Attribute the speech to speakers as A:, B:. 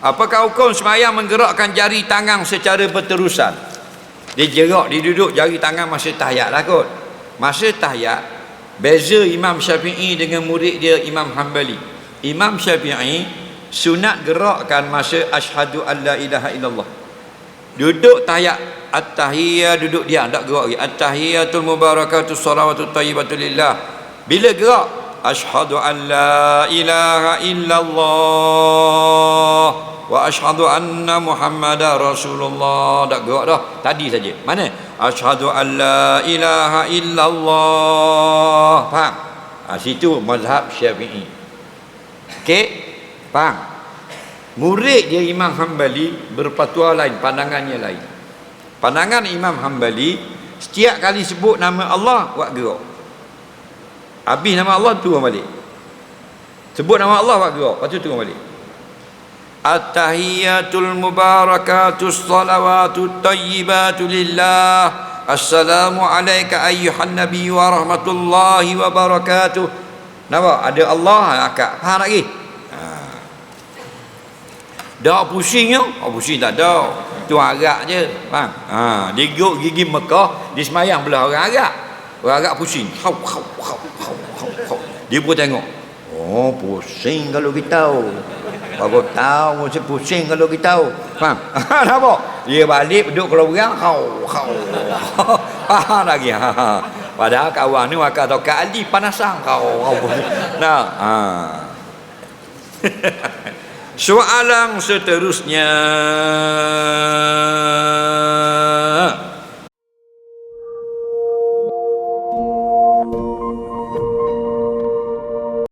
A: Apakah hukum semayang menggerakkan jari tangan secara berterusan? Dia gerak, dia duduk jari tangan masa tahiyat lah kot. Masa tahiyat, beza Imam Syafi'i dengan murid dia Imam Hanbali. Imam Syafi'i sunat gerakkan masa asyhadu an la ilaha illallah. Duduk tahiyat at-tahiyya duduk diam tak gerak lagi. At-tahiyyatul mubarakatus salawatut thayyibatu lillah. Bila gerak asyhadu an la ilaha illallah asyhadu anna muhammadar rasulullah. Tak gerak dah. Tadi saja. Mana? Asyhadu an la ilaha illallah. Faham? Ha, situ mazhab syafi'i. Okey? Faham? Murid dia Imam Hanbali berfatwa lain pandangannya lain. Pandangan Imam Hanbali setiap kali sebut nama Allah buat gerak. Habis nama Allah turun balik. Sebut nama Allah buat gerak. Lepas tu turun balik At-tahiyyatul mubarakatus salawatut tayyibatu lillah Assalamu alayka ayyuhan nabi wa rahmatullahi wa barakatuh Nampak? Ada Allah akak. Faham lagi? Ha. Dah pusing tu? Oh pusing tak ada. Tu agak je. Faham? Ha. Dia gigi Mekah, dia semayang belah orang agak. Orang agak pusing. Hau, hau, hau, hau, hau, hau. Dia pun tengok. Oh pusing kalau kita. Baru tahu mesti pusing kalau kita tahu. Faham? Nampak? Dia balik duduk kalau orang hau hau. Faham lagi. Padahal kawan ni wakak tau kali panasang kau. Nah. Ha. Soalan seterusnya. thank you